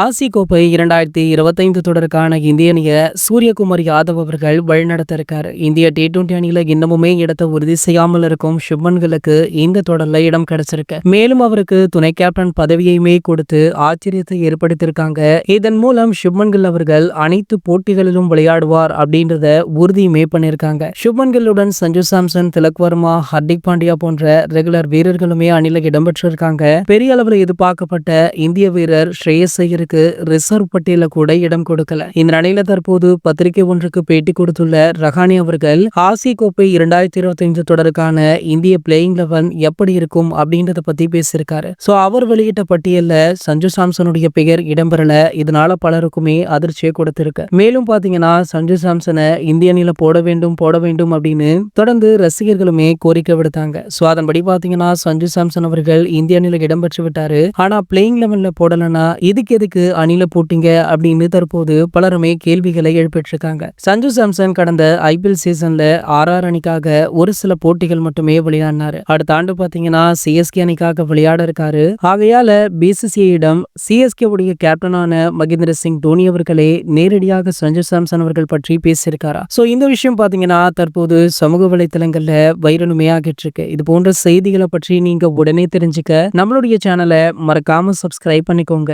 ஆசி கோப்பை இரண்டாயிரத்தி இருபத்தைந்து தொடருக்கான இந்திய அணியை சூரியகுமார் யாதவ் அவர்கள் வழிநடத்த இருக்கார் இந்திய டி டுவெண்டி அணியில இன்னமுமே இடத்தை உறுதி செய்யாமல் இருக்கும் சுப்மன்களுக்கு இந்த தொடர்ல இடம் கிடைச்சிருக்கு. மேலும் அவருக்கு துணை கேப்டன் பதவியையுமே கொடுத்து ஆச்சரியத்தை ஏற்படுத்தியிருக்காங்க. இதன் மூலம் சுப்மன்கள் அவர்கள் அனைத்து போட்டிகளிலும் விளையாடுவார் அப்படின்றத உறுதியுமே பண்ணியிருக்காங்க. சுப்மன்களுடன் சஞ்சு சாம்சன் திலக் வர்மா ஹர்திக் பாண்டியா போன்ற ரெகுலர் வீரர்களுமே அணில இடம்பெற்றிருக்காங்க. பெரிய அளவில் எதிர்பார்க்கப்பட்ட இந்திய வீரர் ஸ்ரேயஸ் பேருக்கு ரிசர்வ் பட்டியல கூட இடம் கொடுக்கல. இந்த நிலையில தற்போது பத்திரிகை ஒன்றுக்கு பேட்டி கொடுத்துள்ள ரஹானி அவர்கள் ஆசிய கோப்பை இரண்டாயிரத்தி இருபத்தி ஐந்து தொடருக்கான இந்திய பிளேயிங் லெவன் எப்படி இருக்கும் அப்படின்றத பத்தி பேசியிருக்காரு. சோ அவர் வெளியிட்ட பட்டியல்ல சஞ்சு சாம்சனுடைய பெயர் இடம்பெறல. இதனால பலருக்குமே அதிர்ச்சியை கொடுத்திருக்கு. மேலும் பாத்தீங்கன்னா சஞ்சு சாம்சனை இந்திய அணியில போட வேண்டும் போட வேண்டும் அப்படின்னு தொடர்ந்து ரசிகர்களுமே கோரிக்கை விடுத்தாங்க. சோ அதன்படி பாத்தீங்கன்னா சஞ்சு சாம்சன் அவர்கள் இந்திய அணியில இடம்பெற்று விட்டாரு. ஆனா பிளேயிங் லெவன்ல போடலன்னா இதுக்கு எதுக்கு அணில போட்டீங்க அப்படின்னு தற்போது பலருமே கேள்விகளை எழுப்பிட்டிருக்காங்க. சஞ்சு சாம்சன் கடந்த ஐபிஎல் சீசன்ல ஆர்ஆர் அணிக்காக ஒரு சில போட்டிகள் மட்டுமே விளையாடினாரு. அடுத்த ஆண்டு பாத்தீங்கன்னா சிஎஸ்கே அணிக்காக விளையாட இருக்காரு. ஆகையால பிசிசிஐயிடம் சிஎஸ்கே உடைய கேப்டனான மகேந்திர சிங் தோனி அவர்களே நேரடியாக சஞ்சு சாம்சன் அவர்கள் பற்றி பேசியிருக்காரா? சோ இந்த விஷயம் பாத்தீங்கன்னா தற்போது சமூக வலைத்தளங்கள்ல வைரலுமே ஆகிட்டு இருக்கு இது போன்ற செய்திகளை பற்றி நீங்க உடனே தெரிஞ்சுக்க நம்மளுடைய சேனலை மறக்காம சப்ஸ்கிரைப் பண்ணிக்கோங்க.